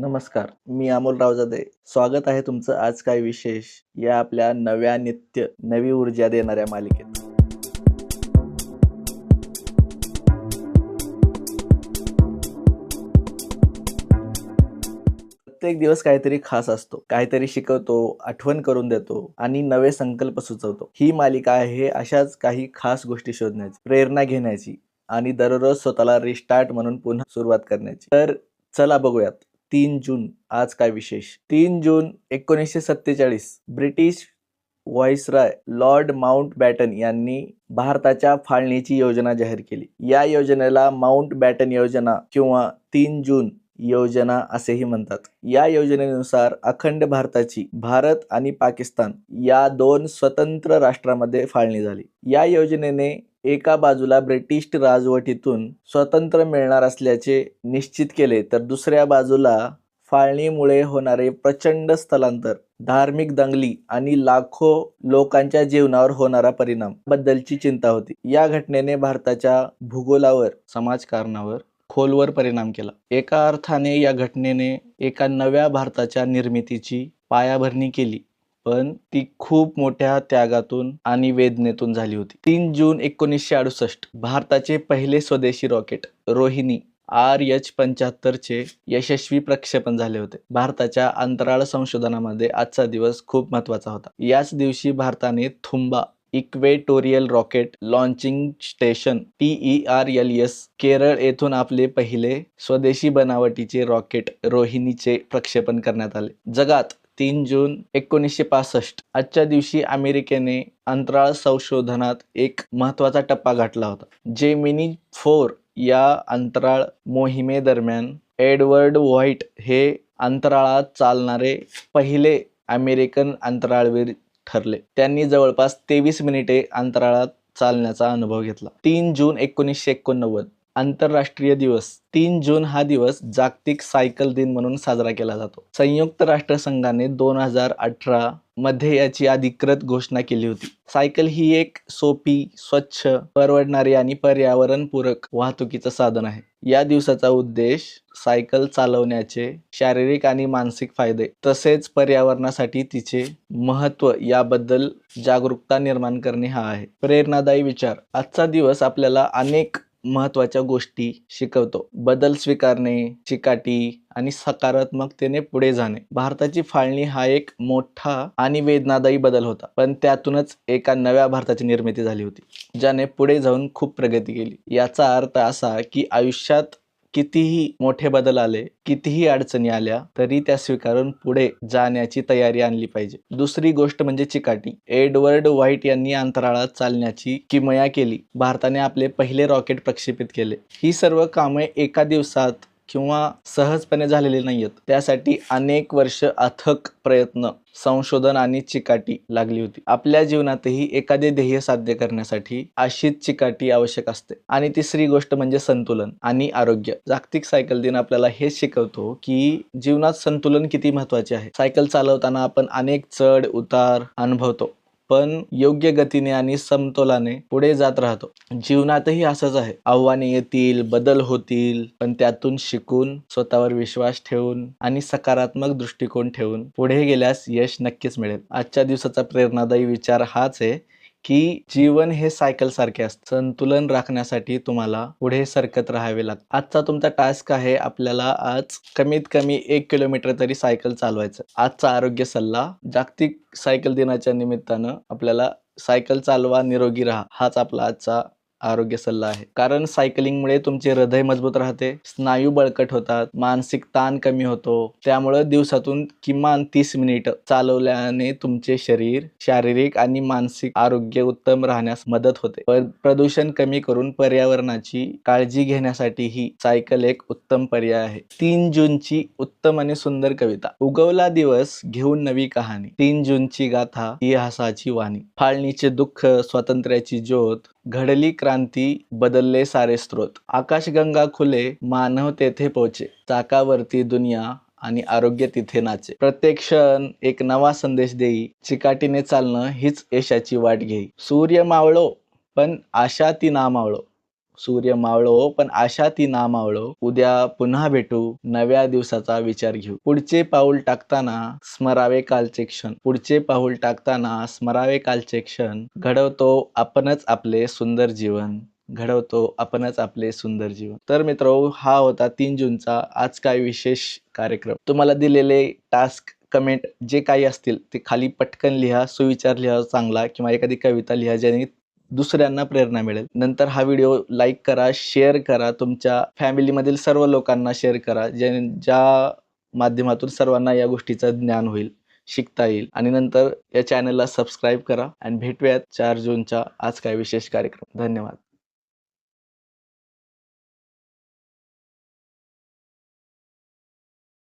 नमस्कार मी अमोल रावजादे. स्वागत आहे तुमचं आज काय विशेष या आपल्या नव्या नित्य नवी ऊर्जा देणाऱ्या मालिकेत. प्रत्येक दिवस काहीतरी खास असतो. काहीतरी शिकवतो आठवण करून देतो आणि नवे संकल्प सुचवतो. ही मालिका आहे अशाच काही खास गोष्टी शोधण्याची प्रेरणा घेण्याची आणि दररोज स्वतःला रिस्टार्ट म्हणून पुन्हा सुरुवात करण्याची. तर चला बघूयात. तीन जून आज काय विशेष? तीन जून एकोणीसशे सत्तेचाळीस British viceroy Lord Mountbatten यांनी भारताच्या फाळणीची योजना जाहीर केली. या योजनेला माउंट बॅटन योजना किंवा तीन जून योजना असेही म्हणतात. या योजनेनुसार अखंड भारताची भारत आणि पाकिस्तान या दोन स्वतंत्र राष्ट्रामध्ये फाळणी झाली. या योजनेने एका बाजूला ब्रिटिश राजवटीतून स्वतंत्र मिळणार असल्याचे निश्चित केले तर दुसऱ्या बाजूला फाळणीमुळे होणारे प्रचंड स्थलांतर धार्मिक दंगली आणि लाखो लोकांच्या जीवनावर होणारा परिणाम बद्दलची चिंता होती. या घटनेने भारताच्या भूगोलावर समाजकारणावर खोलवर परिणाम केला. एका अर्थाने या घटनेने एका नव्या भारताच्या निर्मितीची पायाभरणी केली. पण ती खूप मोठ्या त्यागातून आणि वेदनेतून झाली होती. तीन जून एकोणीसशे अडुसष्ट भारताचे पहिले स्वदेशी रॉकेट रोहिणी आर एच पंच्याहत्तरचे यशस्वी प्रक्षेपण झाले होते. भारताच्या अंतराळ संशोधनामध्ये आजचा दिवस खूप महत्त्वाचा होता. याच दिवशी भारताने Thumba equatorial rocket launching station T R L S Kerala येथून आपले पहिले स्वदेशी बनावटीचे रॉकेट रोहिणीचे प्रक्षेपण करण्यात आले. जगात तीन जून एकोणीसशे पासष्ट. आजच्या दिवशी अमेरिकेने अंतराळ संशोधनात एक महत्त्वाचा टप्पा गाठला होता जे मिनी फोर या अंतराळ मोहिमेदरम्यान एडवर्ड व्हाईट हे अंतराळात चालणारे पहिले अमेरिकन अंतराळवीर ठरले. त्यांनी जवळपास तेवीस मिनिटे अंतराळात चालण्याचा अनुभव घेतला. तीन जून एकोणीसशे एकोणनव्वद आंतरराष्ट्रीय दिवस. तीन जून हा दिवस जागतिक सायकल दिन म्हणून साजरा केला जातो. संयुक्त राष्ट्रसंघाने दोन हजार अठरा मध्ये याची अधिकृत घोषणा केली होती. सायकल ही एक सोपी स्वच्छ परवडणारी आणि पर्यावरणपूरक वाहतुकीचं साधन आहे. या दिवसाचा उद्देश सायकल चालवण्याचे शारीरिक आणि मानसिक फायदे तसेच पर्यावरणासाठी तिचे महत्त्व याबद्दल जागरूकता निर्माण करणे हा आहे. प्रेरणादायी विचार. आजचा दिवस आपल्याला अनेक महत्त्वाच्या गोष्टी शिकवतो. बदल स्वीकारणे चिकाटी आणि सकारात्मकतेने पुढे जाणे. भारताची फाळणी हा एक मोठा आणि वेदनादायी बदल होता पण त्यातूनच एका नव्या भारताची निर्मिती झाली होती ज्याने पुढे जाऊन खूप प्रगती केली. याचा अर्थ असा की आयुष्यात कितीही मोठे बदल आले कितीही अडचणी आल्या तरी त्या स्वीकारून पुढे जाण्याची तयारी आणली पाहिजे. दुसरी गोष्ट म्हणजे चिकाटी. एडवर्ड व्हाईट यांनी अंतराळात चालण्याची किमया केली. भारताने आपले पहिले रॉकेट प्रक्षेपित केले. ही सर्व कामे एका दिवसात किंवा सहजपणे झालेले नाही आहेत त्यासाठी अनेक वर्ष अथक प्रयत्न संशोधन आणि चिकाटी लागली होती. आपल्या जीवनातही एखादे ध्येय साध्य करण्यासाठी अशीच चिकाटी आवश्यक असते. आणि तिसरी गोष्ट म्हणजे संतुलन आणि आरोग्य. जागतिक सायकल दिन आपल्याला हेच शिकवतो की जीवनात संतुलन किती महत्त्वाचे आहे. सायकल चालवताना आपण अनेक चढ उतार अनुभवतो. पण योग्य गतीने आणि समतोलाने पुढे जात राहतो. जीवनातही असंच आहे. आव्हाने येतील बदल होतील पण त्यातून शिकून स्वतःवर विश्वास ठेवून आणि सकारात्मक दृष्टिकोन ठेवून पुढे गेल्यास यश नक्कीच मिळेल. आजच्या दिवसाचा प्रेरणादायी विचार हाच आहे. की जीवन हे सायकल सारखे असते. संतुलन राखण्यासाठी तुम्हाला पुढे सरकत राहावे लागते. आजचा तुमचा टास्क आहे आपल्याला आज कमीत कमी एक किलोमीटर तरी सायकल चालवायचं. आजचा आरोग्य सल्ला जागतिक सायकल दिनाच्या निमित्तानं आपल्याला सायकल चालवा निरोगी राहा. हाच आपला आजचा आरोग्य सल्ला आहे. कारण सायकलिंगमुळे तुमचे हृदय मजबूत राहते स्नायू बळकट होतात मानसिक ताण कमी होतो. त्यामुळं दिवसातून किमान तीस मिनिट चालवल्याने तुमचे शरीर शारीरिक आणि मानसिक आरोग्य उत्तम राहण्यास मदत होते. प्रदूषण कमी करून पर्यावरणाची काळजी घेण्यासाठी ही सायकल एक उत्तम पर्याय आहे. तीन जूनची उत्तम आणि सुंदर कविता. उगवला दिवस घेऊन नवी कहाणी. तीन जूनची गाथा इतिहासाची वाणी. फाळणीचे दुःख स्वातंत्र्याची ज्योत घडली क्रांती बदलले सारे स्रोत. आकाशगंगा खुले मानव तेथे पोहोचे. चाकावरती दुनिया आणि आरोग्य तिथे नाचे. प्रत्येक क्षण एक नवा संदेश देई चिकाटीने चालणं हीच यशाची वाट घेई. सूर्य मावळो पण आशा ती ना मावळो सूर्य मावळो पण आशा ती ना मावळो. उद्या पुन्हा भेटू नव्या दिवसाचा विचार घेऊ. पुढचे पाऊल टाकताना स्मरावे कालचे क्षण. पुढचे पाऊल टाकताना स्मरावे कालचे क्षण. घडवतो आपणच आपले सुंदर जीवन. घडवतो आपणच आपले सुंदर जीवन. तर मित्र हा होता तीन जूनचा आज काय विशेष कार्यक्रम? तुम्हाला दिलेले टास्क कमेंट जे काही असतील ते खाली पटकन लिहा सुविचार लिहा चांगला किंवा एखादी कविता लिहा ज्याने दुसऱ्यांना प्रेरणा मिळेल. नंतर हा व्हिडिओ लाईक करा शेअर करा तुमच्या फॅमिलीमधील सर्व लोकांना शेअर करा जे ज्या माध्यमातून सर्वांना या गोष्टीचं ज्ञान होईल शिकता येईल. आणि नंतर या चॅनलला सबस्क्राईब करा. आणि भेटूयात चार जूनच्या आज काय विशेष कार्यक्रम. धन्यवाद.